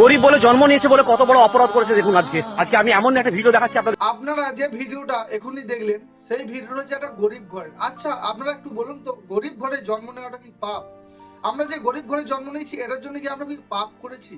গরিব বলে জন্ম নিয়েছে বলে কত বড় অপরাধ করেছে দেখুন আজকে। আজকে আমি এমন একটা ভিডিও দেখাচ্ছি আপনাদের আপনারা যে ভিডিওটা এখনই দেখলেন, সেই ভিডিওটা হচ্ছে একটা গরিব ঘর আচ্ছা আপনারা একটু বলুন তো, গরিব ঘরে জন্ম নেওয়াটা কি পাপ? আমরা যে গরিব ঘরে জন্ম নিয়েছি, এটার জন্য কি আমরা কি পাপ করেছি?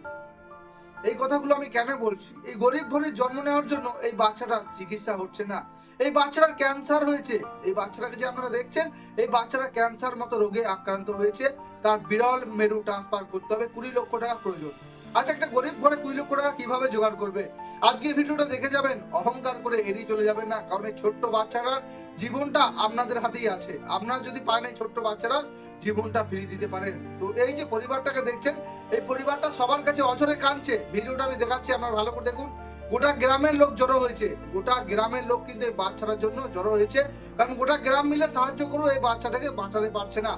এই কথাগুলো আমি কেন বলছি? এই গরিব ঘরে জন্ম নেওয়ার জন্য এই বাচ্চাটার চিকিৎসা হচ্ছে না। এই বাচ্চাটার ক্যান্সার হয়েছে। এই বাচ্চাটাকে যে আপনারা দেখছেন, এই বাচ্চাটা ক্যান্সার মতো রোগে আক্রান্ত হয়েছে। তার বিরল মেরু ট্রান্সফার করতে হবে। কুড়ি লক্ষ টাকা প্রয়োজন। আচ্ছা একটা গরিব ঘরে কুড়ি লক্ষ টাকা কীভাবে জোগাড় করবে? আজকে ভিডিওটা দেখে যাবেন, অহংকার করে এড়িয়ে চলে যাবেন না, কারণ এই ছোট্ট বাচ্চাটার জীবনটা আপনাদের হাতেই আছে। আপনারা যদি পারেন এই ছোট্ট বাচ্চাটার জীবনটা ফিরিয়ে দিতে পারেন। তো এই যে পরিবারটাকে দেখছেন, এই পরিবারটা সবার কাছে অচরে কাঁদছে। ভিডিওটা আমি দেখাচ্ছি, আপনারা ভালো করে দেখুন। গোটা গ্রামের লোক জড়ো হয়েছে। গোটা গ্রামের লোক কিন্তু এই বাচ্চাটার জন্য জড়ো হয়েছে। কারণ গোটা গ্রাম মিলে সাহায্য করো, এই বাচ্চাটাকে বাঁচাতে পারছে না।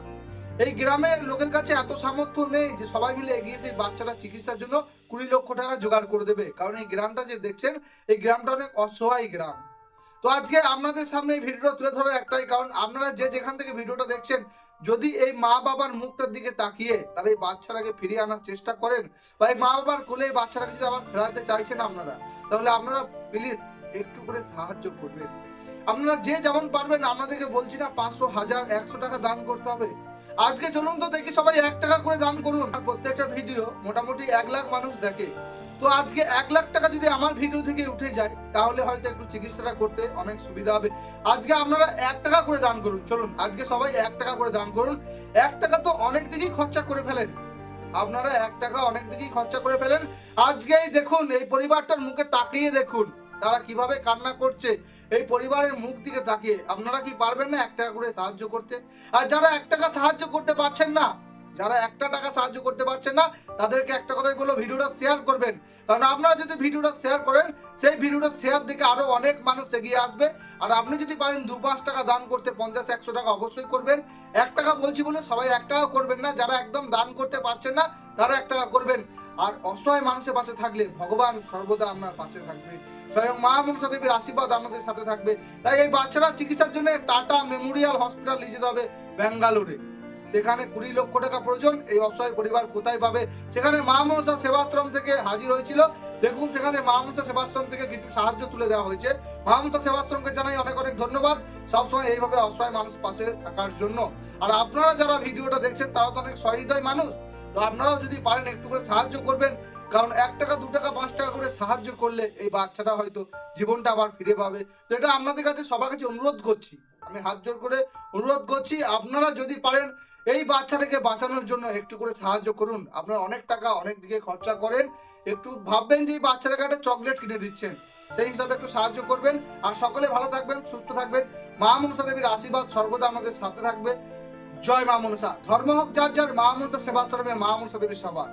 এই গ্রামের লোকের কাছে এত সামর্থ্য নেই যে সবাই মিলে এগিয়ে সেই বাচ্চাটা চিকিৎসার জন্য কুড়ি লক্ষ টাকা জোগাড় করে দেবে। কারণ এই গ্রামটা যে দেখছেন, এই গ্রামটা অনেক অসহায় গ্রাম। তো আজকে আপনাদের সামনে এই ভিডিওটা তুলে ধরার একটাই কারণ, আপনারা যে যেখান থেকে ভিডিওটা দেখছেন, যদি এই মা বাবার মুখটার দিকে তাকিয়ে তাহলে এই বাচ্চাটাকে ফিরিয়ে আনার চেষ্টা করেন, বা এই মা বাবার কোলে এই বাচ্চাটাকে যদি আবার ফেরাতে চাইছেন আপনারা, তাহলে আপনারা প্লিজ একটু করে সাহায্য করবেন। আপনারা যে যেমন পারবেন, আপনাদেরকে বলছি না, পাঁচশো, হাজার, একশো টাকা দান করতে হবে। আজকে চলুন তো দেখি সবাই এক টাকা করে দান করুন। প্রত্যেকটা ভিডিও মোটামুটি এক লাখ মানুষ দেখে। তো আজকে এক লাখ টাকা যদি আমার ভিডিও থেকে উঠে যায়, তাহলে হয়তো একটু চিকিৎসাটা করতে অনেক সুবিধা হবে। আজকে আপনারা এক টাকা করে দান করুন, চলুন। আজকে সবাই এক টাকা করে দান করুন। এক টাকা তো অনেক দিকেই খরচা করে ফেলেন। আপনারা এক টাকা অনেক দিকেই খরচা করে ফেলেন। আজকেই দেখুন, এই পরিবারটার মুখে তাকিয়ে দেখুন। তারা কীভাবে কান্না করছে, এই পরিবারের মুখ দিকে তাকিয়ে। আপনারা কি পারবেন না এক টাকা করে সাহায্য করতে? আর যারা এক টাকা সাহায্য করতে পারছেন না, যারা একটা টাকা সাহায্য করতে পারছেন না, তাদেরকে একটা কথাই বলব, ভিডিওটা শেয়ার করবেন। কারণ আপনারা যদি ভিডিওটা শেয়ার করেন, সেই ভিডিওটা শেয়ার দিকে আরও অনেক মানুষ এগিয়ে আসবে। আর আপনি যদি পারেন দু পাঁচ টাকা দান করতে, পঞ্চাশ, একশো টাকা অবশ্যই করবেন। এক টাকা বলছি বলে সবাই এক টাকা করবেন না, যারা একদম দান করতে পারছেন না, তারা এক টাকা করবেন। আর অসহায় মানুষের পাশে থাকলে ভগবান সর্বদা আপনার পাশে থাকবে। স্বয়ং মা মনসা দেবীর আশীর্বাদ আমাদের সাথে থাকবে। তাই এই বাচ্চারা চিকিৎসার জন্য টাটা মেমোরিয়াল হসপিটাল নিয়ে যেতে হবে ব্যাঙ্গালোরে। সেখানে কুড়ি লক্ষ টাকা প্রয়োজন, এই অসহায় পরিবার কোথায় পাবে? সেখানে মা মনসা সেবাশ্রম থেকে হাজির হয়েছিল। দেখুন, সেখানে মা মনসা সেবাশ্রম থেকে কিছু সাহায্য তুলে দেওয়া হয়েছে। মা মনসা সেবাশ্রমকে জানাই অনেক অনেক ধন্যবাদ। সবসময় এইভাবে অসহায় মানুষ পাশে থাকার জন্য। আর আপনারা যারা ভিডিওটা দেখছেন, তারা তো অনেক সহৃদয় মানুষ। তো আপনারাও যদি পারেন, একটু করে সাহায্য করবেন। কারণ এক টাকা, দু টাকা, পাঁচ টাকা করে সাহায্য করলে এই বাচ্চাটা হয়তো জীবনটা আবার ফিরে পাবে। তো এটা আপনাদের কাছে, সবার কাছে অনুরোধ করছি। আমি হাত জোর করে অনুরোধ করছি, আপনারা যদি পারেন এই বাচ্চাটাকে বাঁচানোর জন্য একটু করে সাহায্য করুন। আপনারা অনেক টাকা অনেক দিকে খরচা করেন। একটু ভাববেন যে এই বাচ্চাটাকে একটা চকলেট কিনে দিচ্ছেন। সেই হিসাবে একটু সাহায্য করবেন। আর সকলে ভালো থাকবেন, সুস্থ থাকবেন। মা মনসা দেবীর আশীর্বাদ সর্বদা আমাদের সাথে থাকবে। জয় মা মনসা। ধর্ম হোক, যার যার মা মনসা সেবাশ্রমে মা মনসা দেবীর সবার